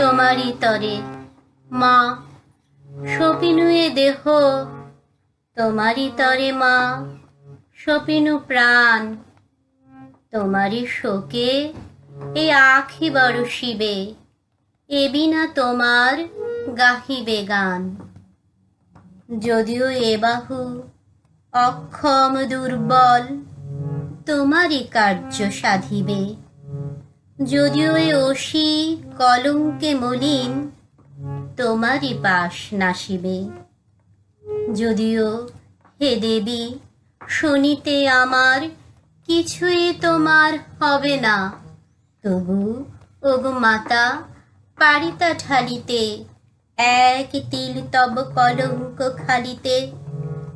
তোমারই তরে, মা। সপিনুয়ে দেহ, তোমারই তরে, মা। সপিনু প্রাণ, তোমারই শোকে এ আখি বড় শিবে, এ বিনা তোমার গাহিবে গান। যদিও এ বাহু অক্ষম দুর্বল, তোমারই কার্য সাধিবে। যদিও এ অসি কলঙ্কে মলিন, তোমারই পাশ নাসিবে। যদিও হে দেবী, শুনিতে আমার কিছুই তোমার হবে না। তবু, ওগো মাতা, পারিতা ঠালিতে এক তিল তব কলঙ্ক খালিতে,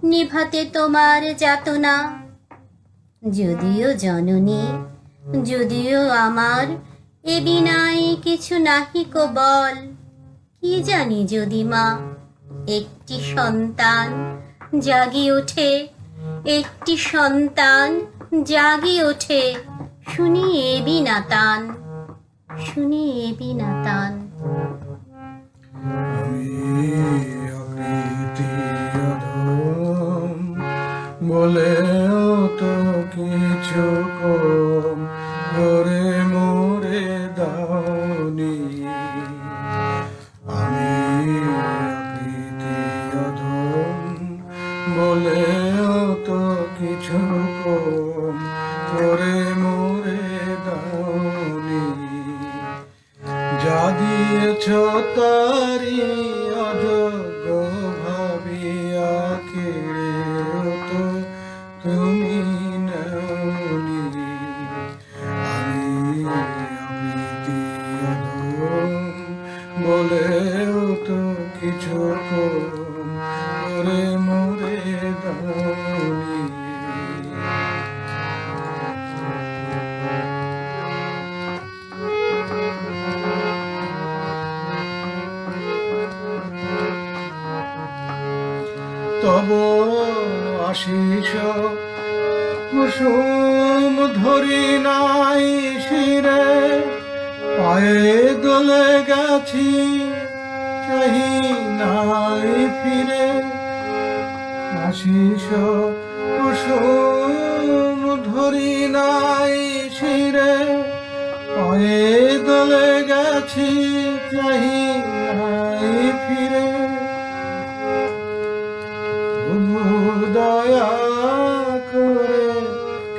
নিভাতে তোমার যাতনা। যদিও জননী যদিও আমার এ বিনাই কিছু নাহিক বল কি জানি যদি মা, একটি সন্তান জাগি ওঠে, একটি সন্তান জাগি ওঠে, শুনি এ বিনা তান শুনি এ বিনা তান বলেও তো কিছু দাওনি আমি আকৃতি অধম বলেও তো কিছু কম করে মোরে দাওনি। যা দিয়েছ তারি অযোগ্য ভাবিয়া কেড়েও তব আশিস কুসুম ধরি নাই শিরে পায়ে দলে গেছি চাহি নাই ফিরে আশিস কুসুম ধরি নাই শিরে পায়ে দলে গেছি চাহি নাই ফিরে দয়া করে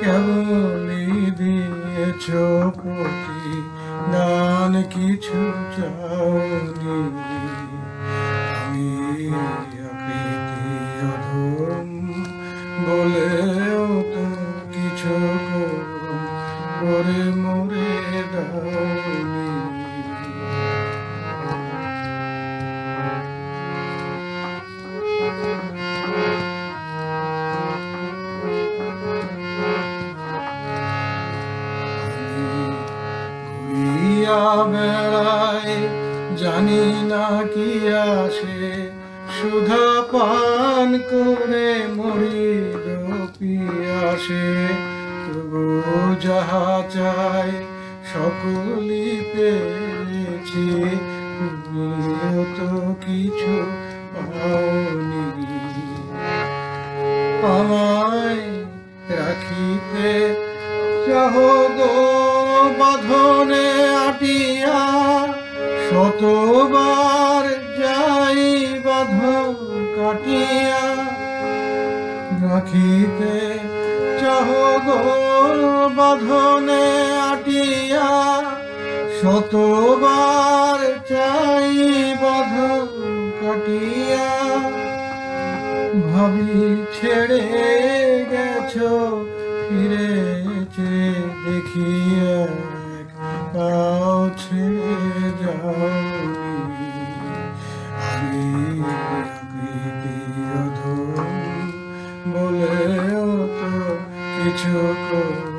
কেবলই দিয়েছ প্রতি দান কিছু চাওনি। বলেও তো কিছু করে মরে দাওনি। বেড়াই জানি না কি আসে সুধা পান করে মরি পিয়াসে তবু যাহা চাই সকলই পেয়েছি তো কিছু পাওনি। আমায় রাখিতে চাহ গো বাঁধনে আটিয়া। শতবার কাটিয়া রাখিতে চাহ গো বাঁধনে আটিয়া, শতবার চাই বাঁধন কাটিয়া। ভাবি ছেড়ে গেছো, ফিরেছে দেখি এক কিছু করব